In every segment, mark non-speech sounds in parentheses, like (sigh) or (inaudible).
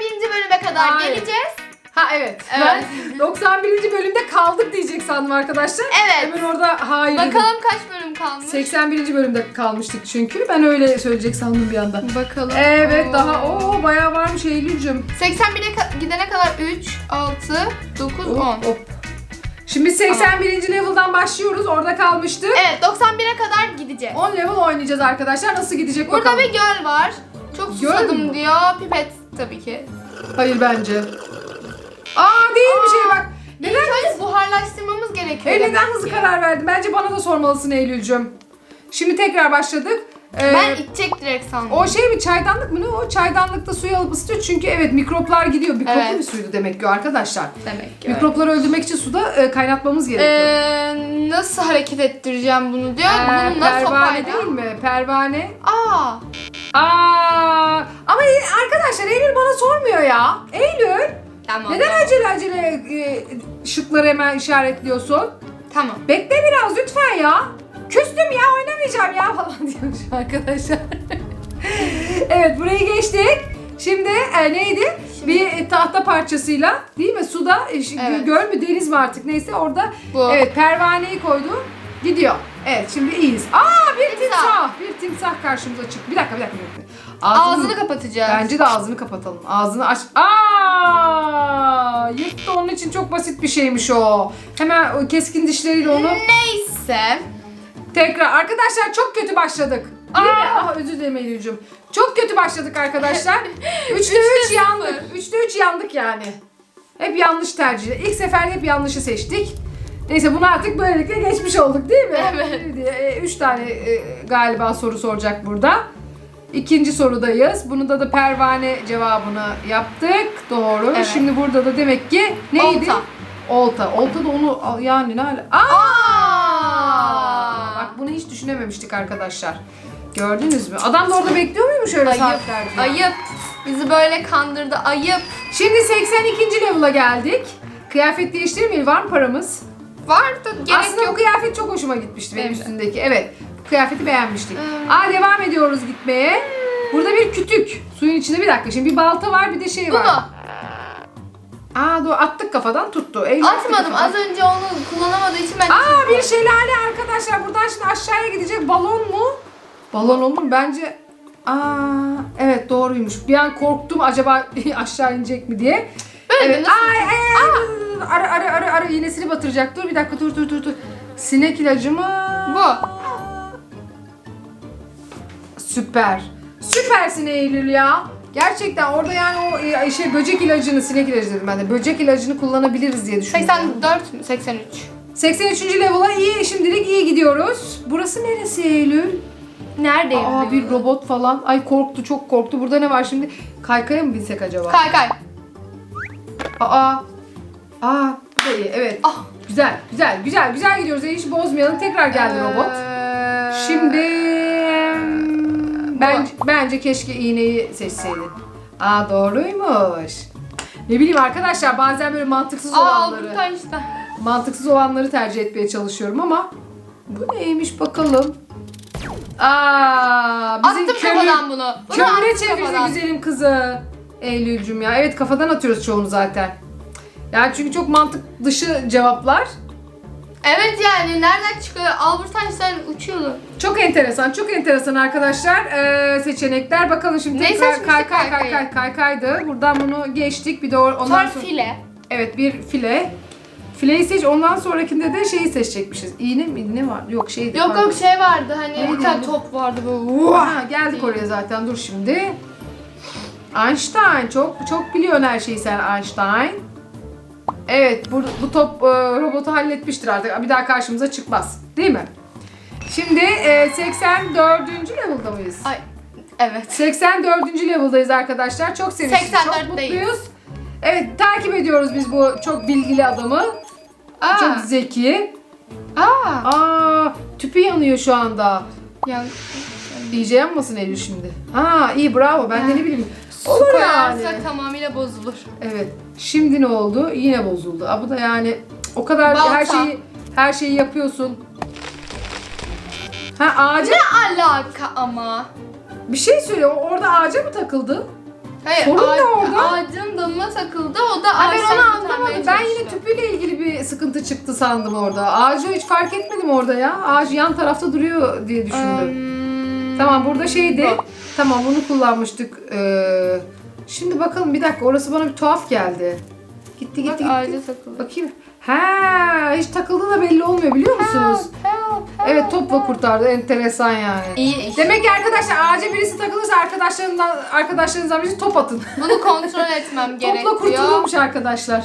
bölüme kadar Hayır. geleceğiz. Ha evet. Evet. Ben 91. (laughs) bölümde kaldık diyecek sandım arkadaşlar. Evet. Hemen orada hayır dedim. Bakalım kaç bölüm kalmış? 81. bölümde kalmıştık çünkü. Ben öyle söyleyecek sandım bir anda. Bakalım. Evet Oo. daha o bayağı varmış Eylül'cüm. 81'e ka- gidene kadar 3, 6, 9, 10. Hop, hop. Şimdi 81. level'dan başlıyoruz. Orada kalmıştık. Evet 91'e kadar gideceğiz. 10 level oynayacağız arkadaşlar. Nasıl gidecek Burada bakalım. bir göl var. Çok Göl susadım mü? diyor. Pipet tabii ki. Hayır bence. Aa değil bir şey bak. İlk Neden? önce buharlaştırmamız gerekiyor. E, neden demek hızlı ki. karar verdin? Bence bana da sormalısın Eylül'cüm. Şimdi tekrar başladık. Ee, Ben içecek direkt sandım. o şey mi çaydanlık mı ne o? Çaydanlıkta suyu alıp ısıtıyor çünkü evet mikroplar gidiyor. Mikroplu Evet. bir suydu demek ki o arkadaşlar. demek ki. Mikropları öldürmek için suda e, kaynatmamız gerekiyor. Ee, nasıl hareket ettireceğim bunu diyor. Ee, Bununla pervane sopayla. değil mi? Pervane. Aa. Aa, ama e- arkadaşlar Eylül bana sormuyor ya. Eylül Tamam. neden tamam. acele acele e, şıkları hemen işaretliyorsun? Tamam. Bekle biraz lütfen ya. Küstüm ya oynamayacağım ya falan (laughs) diyormuş arkadaşlar. (laughs) evet burayı geçtik. Şimdi e, neydi? Şimdi- Bir tahta parçasıyla değil mi? Suda e, Evet. göl mü deniz mi artık neyse orada Bu. evet pervaneyi koydu. Gidiyor. Evet şimdi iyiyiz. Aa bir timsah. Timsah. Bir timsah karşımıza çıktı. Bir dakika bir dakika. Bir dakika. Ağzını kapatacağız. Bence de ağzını kapatalım. Ağzını aç. Aa! Yırttı onun için çok basit bir şeymiş o. Hemen o keskin dişleriyle onu Neyse. tekrar. Arkadaşlar çok kötü başladık. Aa, ah, özür dilerim Eylül'cüm. Çok kötü başladık arkadaşlar. (laughs) 3'te 3 sıfır. yandık. 3'te 3 yandık yani. Hep yanlış tercih. İlk sefer hep yanlışı seçtik. Neyse bunu artık böylelikle geçmiş olduk değil mi? Evet. 3 tane e, galiba soru soracak burada. İkinci sorudayız. Bunu da da pervane cevabını yaptık. Doğru. Evet. Şimdi burada da demek ki neydi? Olta. Olta. Olta da onu yani ne ala? Aa! Aa! Bak bunu hiç düşünememiştik arkadaşlar. Gördünüz mü? Adam da orada bekliyor muymuş öyle Ayıp. saatlerce? Ayıp. Bizi böyle kandırdı. Ayıp. Şimdi 82. level'a geldik. Kıyafet değiştirmeyelim. Var mı paramız? Vardı. Gerek Aslında bu yok. kıyafet çok hoşuma gitmişti benim de. üstündeki. Evet. Bu kıyafeti beğenmiştik. Aa devam ediyoruz gitmeye. Burada bir kütük. Suyun içinde bir dakika. Şimdi bir balta var bir de şey Bu var. mu? Aa dur attık kafadan tuttu. Attı Atmadım. kafadan. Az önce onu kullanamadığı için ben Aa bir şelale arkadaşlar. Buradan şimdi aşağıya gidecek balon mu? Balon olur mu? Bence Aa evet doğruymuş. Bir an korktum acaba (laughs) aşağı inecek mi diye. Böyle evet. nasıl? Ay ay ay. Arı arı arı arı iğnesini batıracak. Dur bir dakika dur dur dur dur. Sinek ilacı mı? Bu. Süper. Süpersin Eylül ya. Gerçekten orada yani o e, şey böcek ilacını, sinek ilacı dedim ben de. Böcek ilacını kullanabiliriz diye düşündüm. 84 mü? 83. 83. level'a iyi şimdilik iyi gidiyoruz. Burası neresi Eylül? Neredeyim? Aa bir robot falan. Ay korktu çok korktu. Burada ne var şimdi? Kaykaya mı binsek acaba? Kay kay. Aa. Aa bu da iyi evet. Ah. Güzel güzel güzel güzel gidiyoruz. Hiç bozmayalım. Tekrar geldi robot. Ee, Şimdi bence, bence keşke iğneyi seçseydin. Aa doğruymuş. Ne bileyim arkadaşlar bazen böyle mantıksız Aa olanları, Albert Einstein. mantıksız olanları tercih etmeye çalışıyorum ama bu neymiş bakalım. Aa, bizim Attım kömür, kafadan bunu. Bunu kömüre attım çevirdi kafadan. güzelim kızı. Eylül'cüm ya. Evet kafadan atıyoruz çoğunu zaten. Yani çünkü çok mantık dışı cevaplar. Evet yani nereden çıkıyor? Albert Einstein uçuyordu. Çok enteresan, çok enteresan arkadaşlar ee, seçenekler. Bakalım şimdi Ne tekrar seçmiştik kay kay kay kaykayı? kay kay kaydı. Buradan bunu geçtik. Bir de or- ondan Sonra file. evet bir file. Fileyi seç. Ondan sonrakinde de şeyi seçecekmişiz. İğne mi ne var? Yok şeydi. Yok pardon. yok şey vardı hani bir tane top vardı böyle. Ha, geldik oraya zaten. Dur şimdi. Einstein çok çok biliyorsun her şeyi sen Einstein. Evet bu, bu top e, robotu halletmiştir artık. Bir daha karşımıza çıkmaz. Değil mi? Şimdi e, 84. level'da mıyız? Ay evet. 84. level'dayız arkadaşlar. Çok sevinçliyiz. Çok 84'teyiz. mutluyuz. Evet takip ediyoruz biz bu çok bilgili adamı. Aa. Çok zeki. Aa. Aa tüpü yanıyor şu anda. Ya, İyice yanmasın Eylül şimdi. Ha iyi bravo ben de ne bileyim. Olur su yani. tamamıyla bozulur. Evet. Şimdi ne oldu? Yine bozuldu. Aa, bu da yani o kadar Balta. her şeyi her şeyi yapıyorsun. Ha ağaca Ne alaka ama? bir şey söyle. o Orada ağaca mı takıldı? Hayır, Sorun ne orada? Ağacın dalına takıldı. O da Ha, ben ağaçtan onu kurtarmaya anlamadım. Ben yine çalıştı. tüpüyle ilgili bir sıkıntı çıktı sandım orada. Ağacı hiç fark etmedim orada ya. Ağaç yan tarafta duruyor diye düşündüm. Hmm, Tamam burada şeydi. Tamam bunu kullanmıştık. Ee, şimdi bakalım bir dakika orası bana bir tuhaf geldi. Gitti gitti Bak gitti. ağaca takıldı. Bakayım. Ha, hiç takıldığı da belli olmuyor biliyor musunuz? Help, help, help, Evet topla help. kurtardı. Enteresan yani. İyi. Demek ki arkadaşlar ağaca birisi takılırsa arkadaşlarından arkadaşlarınızdan birisi top atın. Bunu kontrol etmem (laughs) gerekiyor. Topla kurtulurmuş arkadaşlar.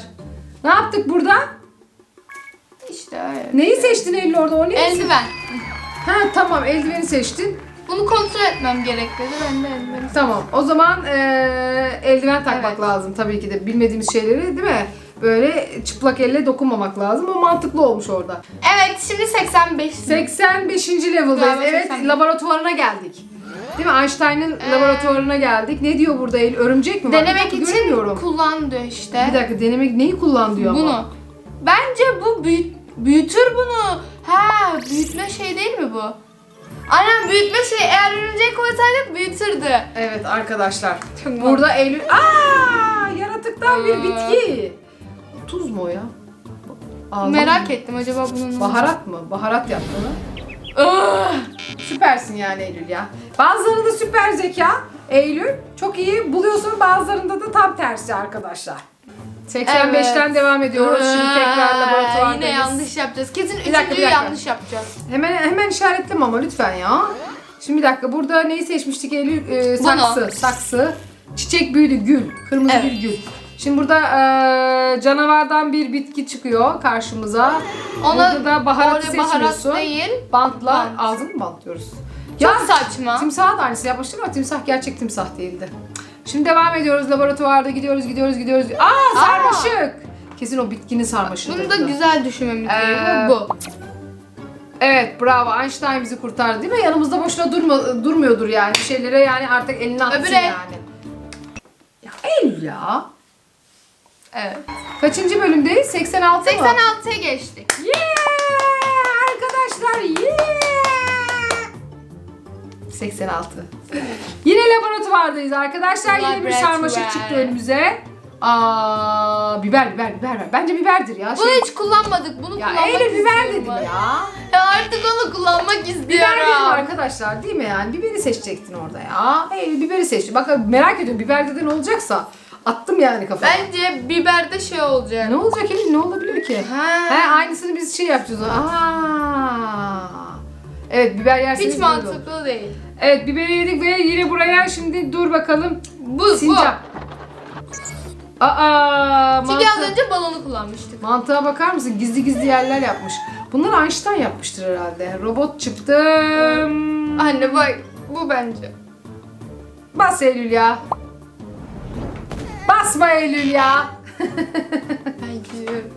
Ne yaptık burada? İşte öyle. Neyi seçtin Eylül orada? O neyi? Eldiven. Ha tamam eldiveni seçtin. Bunu kontrol etmem gerek dedi. Ben de eldiveni Tamam. O zaman eee, eldiven takmak Evet. lazım tabii ki de bilmediğimiz şeyleri değil mi? Böyle çıplak elle dokunmamak lazım. O mantıklı olmuş orada. Evet şimdi 85. 85. level'dayız. Galiba Evet 85. laboratuvarına geldik. Değil mi? Einstein'ın Ee, laboratuvarına geldik. Ne diyor burada Eylül? Örümcek mi var? Bir Denemek dakika, için göremiyorum. kullan diyor işte. Bir dakika denemek neyi kullan diyor ama. Bunu. Bence bu büyüt, büyütür bunu. Ha büyütme şey değil mi bu? Aynen büyütme şey. Eğer örümcek koysaydık büyütürdü. Evet arkadaşlar. Çok Burada Eylül... Aa, yaratıktan bir bitki. Tuz mu o ya? Ağzım- Merak ettim acaba bunun... Baharat mı? Baharat yaptı mı? Ah! Süpersin yani Eylül ya. Bazılarında süper zeka. Eylül çok iyi buluyorsun bazılarında da tam tersi arkadaşlar. 85'ten Evet. devam ediyoruz. Şimdi tekrar Aa, laboratuvardayız. Yine yanlış yapacağız. Kesin dakika, bir üçüncüyü dakika. yanlış yapacağız. Hemen hemen işaretleme ama lütfen ya. Şimdi bir dakika burada neyi seçmiştik Eylül? Ee, Bunu. saksı. Saksı. Çiçek büyüdü gül. Kırmızı Evet. bir gül. Şimdi burada ee, canavardan bir bitki çıkıyor karşımıza. Ona burada da baharatı oraya baharat seçmiyorsun. değil. Bantla Bant. ağzını mı bantlıyoruz? Çok saçma. Timsah da aynısı yapmıştım ama timsah gerçek timsah değildi. Şimdi devam ediyoruz laboratuvarda gidiyoruz gidiyoruz gidiyoruz. Aa sarmaşık. Kesin o bitkinin sarmaşığı. Bunu da güzel düşünmemiz Ee, gerekiyor. Bu. Evet bravo Einstein bizi kurtardı değil mi? Yanımızda boşuna durma, durmuyordur yani. Bir şeylere yani artık elini atsın Öbüre. yani. Ya Eylül ya. Evet. Kaçıncı bölümdeyiz? 86 mı? 86'ya geçtik. Yeah! Arkadaşlar yeah! 86. Yine (laughs) laboratuvardayız arkadaşlar. Yine bir sarmaşık çıktı önümüze. Aa, biber biber biber. ver. Bence biberdir ya. Bunu Şey- hiç kullanmadık. Bunu ya kullanmak Eylül biber dedim ya. Ya artık onu kullanmak Biber istiyorum. dedim arkadaşlar değil mi yani? Biberi seçecektin orada ya. Eylül biberi seçti. Bak merak ediyorum biber de ne olacaksa. Attım yani kafama. Bence biberde şey olacak. Ne olacak Eylül? Ne olabilir ki? Ha. He aynısını biz şey yapacağız. Aa. Evet biber yerseniz Hiç böyle olur. mantıklı değil. Evet biberi yedik ve yine buraya şimdi dur bakalım. Bu, Sincap. Aa bu. Çünkü az önce balonu kullanmıştık. Mantığa bakar mısın? Gizli gizli yerler yapmış. Bunlar Einstein yapmıştır herhalde. Robot çıktım. Anne bak bu bence. Bas Eylül ya. Basma Eylül ya. Ben gidiyorum.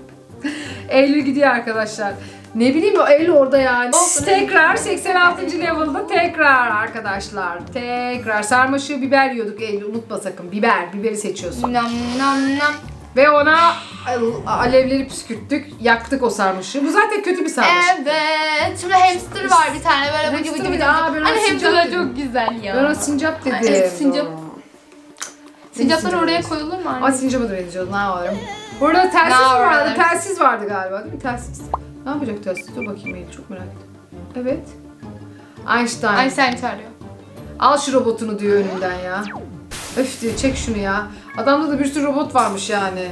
Eylül gidiyor arkadaşlar. Ne bileyim o Eylül orada yani. Olsun, tekrar Eylül. 86. level'da tekrar arkadaşlar. Tekrar sarmaşığı biber yiyorduk Eylül unutma sakın. Biber, biberi seçiyorsun. Nam nam nam. Ve ona al- alevleri püskürttük. Yaktık o sarmaşığı. Bu zaten kötü bir sarmaşık. Evet. Şimdi hamster var bir tane böyle bıcı bıcı bıcı. aa, Hani hamsterlar çok güzel ya. Ben ona sincap dedim. Evet, sincap. Sincaplar Sincap. oraya koyulur mu anne? sincap'a da benziyordu. Ne yapalım? Burada telsiz Ne vardı. yapalım? Telsiz vardı galiba değil mi? Telsiz. Ne yapacak telsiz? Dur bakayım Eylül. Çok merak ettim. Evet. Einstein. Sen çağırıyor. Al şu robotunu diyor önümden ya. Öf diyor çek şunu ya. Adamda da bir sürü robot varmış yani.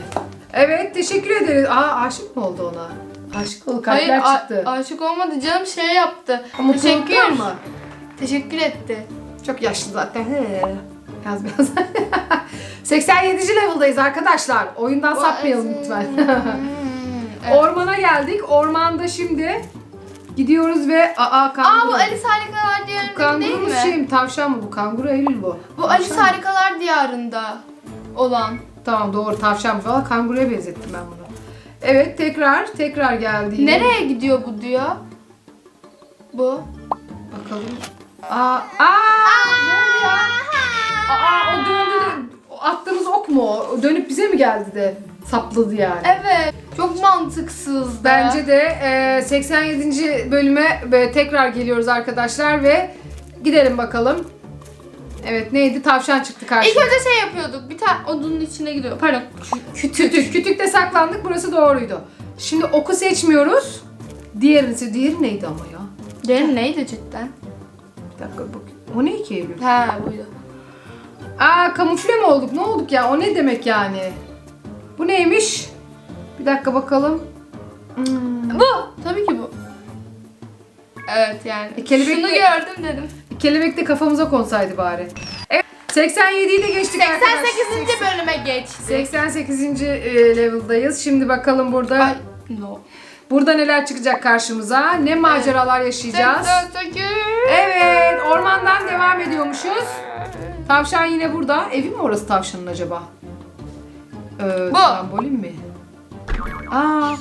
Evet teşekkür ederiz. Aa aşık mı oldu ona? Aşık oldu kalpler Hayır çıktı. a- aşık olmadı canım şey yaptı. Ama Teşekkür. Mı? Teşekkür etti. Çok yaşlı zaten. He. Biraz biraz. (laughs) 87. level'dayız arkadaşlar. Oyundan sapmayalım lütfen. evet. (laughs) Ormana geldik. Ormanda şimdi gidiyoruz ve aa kanguru. Aa bu Alice Harikalar Diyarı'nda değil Kanguru mi? şey mi? Tavşan mı bu? Kanguru Eylül bu. Bu Tavşan Alice? Harikalar Diyarı'nda olan. Tamam doğru tavşan falan kanguruya benzettim ben bunu. Evet tekrar tekrar geldi. Nereye gidiyor bu diyor? Bu. Bakalım. Aa, aa, ne oldu ya? Aa, o döndü attığımız ok mu? o? Dönüp bize mi geldi de sapladı yani? Evet. Çok mantıksız. Bence de e, 87. bölüme e, tekrar geliyoruz arkadaşlar ve gidelim bakalım. Evet neydi? Tavşan çıktı İlk önce şey yapıyorduk. Bir tane odunun içine gidiyor. Pardon. Kütük. Kütük. Kütükte saklandık. Burası doğruydu. Şimdi oku seçmiyoruz. Diğerini Diğeri neydi ama ya? Derin neydi cidden? Bir dakika bak. O ne ki Eylül? Ha buydu. Aa kamufle mi olduk? Ne olduk ya? O ne demek yani? Bu neymiş? Bir dakika bakalım. Hmm. Bu. Tabii ki bu. Evet yani. E, kelebek Şunu de- gördüm dedim. Kelebek de kafamıza konsaydı bari. Evet. 87'yi de geçtik arkadaşlar. 88. bölüme geçtik. 88. e, level'dayız. Şimdi bakalım burada Ay no. burada neler çıkacak karşımıza. Ne maceralar yaşayacağız. 88. Evet, ormandan devam ediyormuşuz. Tavşan yine burada. Evi mi orası tavşanın acaba? Ee, Bu. Trambolin mi? Aa,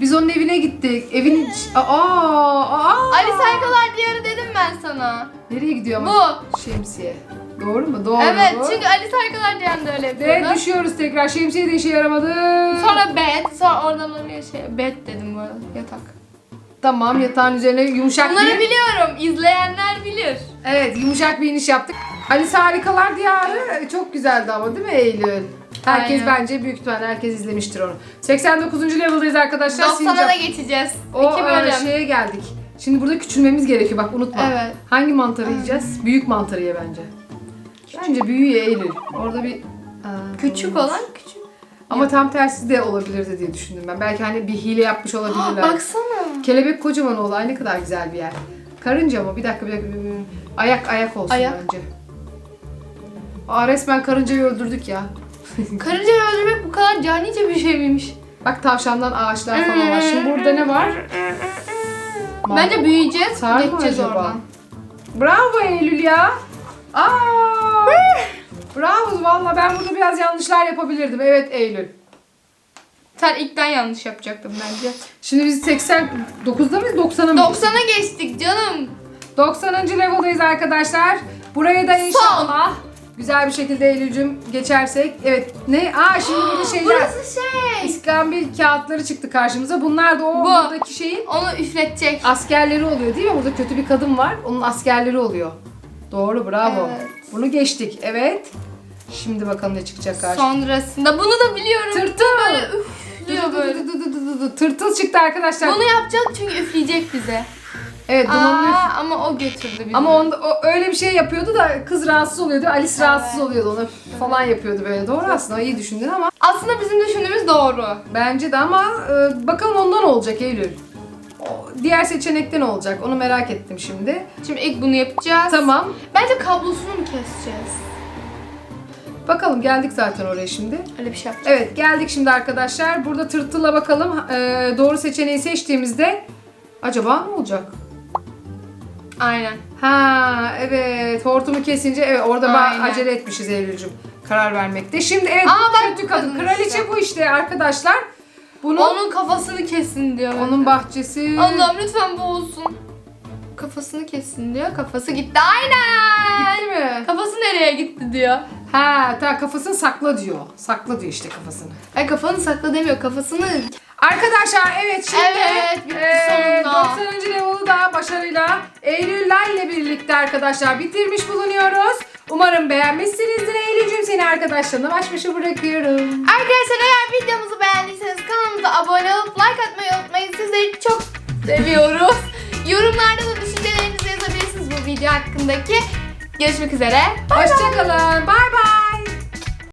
biz onun evine gittik. Evin iç... Aa, aa, Ali Saykalar Diyarı dedim ben sana. Nereye gidiyor ama? Bu. Şemsiye. Doğru mu? Doğru. Evet çünkü Ali Saykalar Diyarı da öyle Ve yapıyordu. düşüyoruz tekrar. Şemsiye de işe yaramadı. Sonra bed, sonra oradan oraya şey, bed dedim bu arada, yatak. Tamam yatağın üzerine yumuşak Bunları bir... biliyorum, izleyenler bilir. Evet yumuşak bir iniş yaptık. Alice Harikalar Diyarı çok güzeldi ama değil mi Eylül? Herkes Aynen. bence büyük ihtimalle herkes izlemiştir onu. 89. level'dayız arkadaşlar. 90'a Sincap. da geçeceğiz. O İki e, bölüm. şeye geldik. Şimdi burada küçülmemiz gerekiyor bak unutma. Evet. Hangi mantarı yiyeceğiz? Büyük mantarı ye bence. Bence büyüğü ye Eylül. Orada bir... Aa, Küçük olmaz. olan küçük. Ama tam tersi de olabilirdi diye düşündüm ben. Belki hani bir hile yapmış olabilirler. Baksana. Kelebek kocaman. Ay ne kadar güzel bir yer. Karınca mı? Bir dakika bir dakika. Ayak ayak olsun Ayak. bence. Aa resmen karıncayı öldürdük ya. Karıncayı öldürmek bu kadar canice bir şey miymiş? Bak tavşandan ağaçlar falan var. Şimdi burada ne var? (laughs) Bence büyüyeceğiz, Sar mı geçeceğiz acaba? oradan. Bravo Eylül ya. Aa! (laughs) Bravo valla ben burada biraz yanlışlar yapabilirdim. Evet Eylül. Sen ilkten yanlış yapacaktın bence. Şimdi biz 89'da mıyız 90'a mı? 90'a geçtik canım. 90. level'dayız arkadaşlar. Buraya da inşallah güzel bir şekilde Eylül'cüm geçersek. Evet ne? Aa şimdi burada (gasps) şeyler. Burası şey. İskambil kağıtları çıktı karşımıza. Bunlar da o Bu. buradaki şeyin Onu üfletecek. askerleri oluyor değil mi? Burada kötü bir kadın var. Onun askerleri oluyor. Doğru bravo. Evet. Bunu geçtik. Evet. Şimdi bakalım ne çıkacak karşımıza. Sonrasında bunu da biliyorum. Tırtıl. Böyle üf diyor böyle. Tırtıl çıktı arkadaşlar. Bunu yapacak çünkü üfleyecek bize. Evet üf- Aa, ama o götürdü bizi. Ama onda, o öyle bir şey yapıyordu da kız rahatsız oluyordu. Alice rahatsız oluyordu ona falan yapıyordu böyle. Doğru aslında iyi düşündün ama Aslında bizim düşündüğümüz doğru. bence de ama e, bakalım ondan olacak Eylül. O, diğer seçenekten olacak. Onu merak ettim şimdi. Şimdi ilk bunu yapacağız. Tamam. Bence kablosunu mu keseceğiz? Bakalım geldik zaten oraya şimdi. Öyle bir şey yapacağız. Evet geldik şimdi arkadaşlar. Burada tırtıla bakalım. E, doğru seçeneği seçtiğimizde acaba ne olacak? Aynen. Ha evet hortumu kesince evet orada Aynen. acele etmişiz Eylül'cüm karar vermekte. Şimdi evet Aa, bak kötü kadın. Kraliçe işte. bu işte arkadaşlar. Bunun onun, Onun kafasını kesin diyor. bahçesi. Allah'ım lütfen bu olsun. Kafasını kesin diyor. Kafası gitti. Aynen. Gitti mi? Kafası nereye gitti diyor. Ha ta kafasını sakla diyor. Sakla diyor işte kafasını. Ay kafanı sakla demiyor. Kafasını Arkadaşlar evet şimdi Evet, bitti eee, sonunda. 90. level'ı da başarıyla Eylüller ile birlikte arkadaşlar bitirmiş bulunuyoruz. Umarım beğenmişsinizdir Eylül'cüm seni arkadaşlarına baş başa bırakıyorum. Arkadaşlar eğer videomuzu beğendiyseniz kanalımıza abone olup like atmayı unutmayın. Sizleri çok seviyoruz. Yorumlarda da düşüncelerinizi yazabilirsiniz bu video hakkındaki. Görüşmek üzere. Hoşçakalın. Bay bay.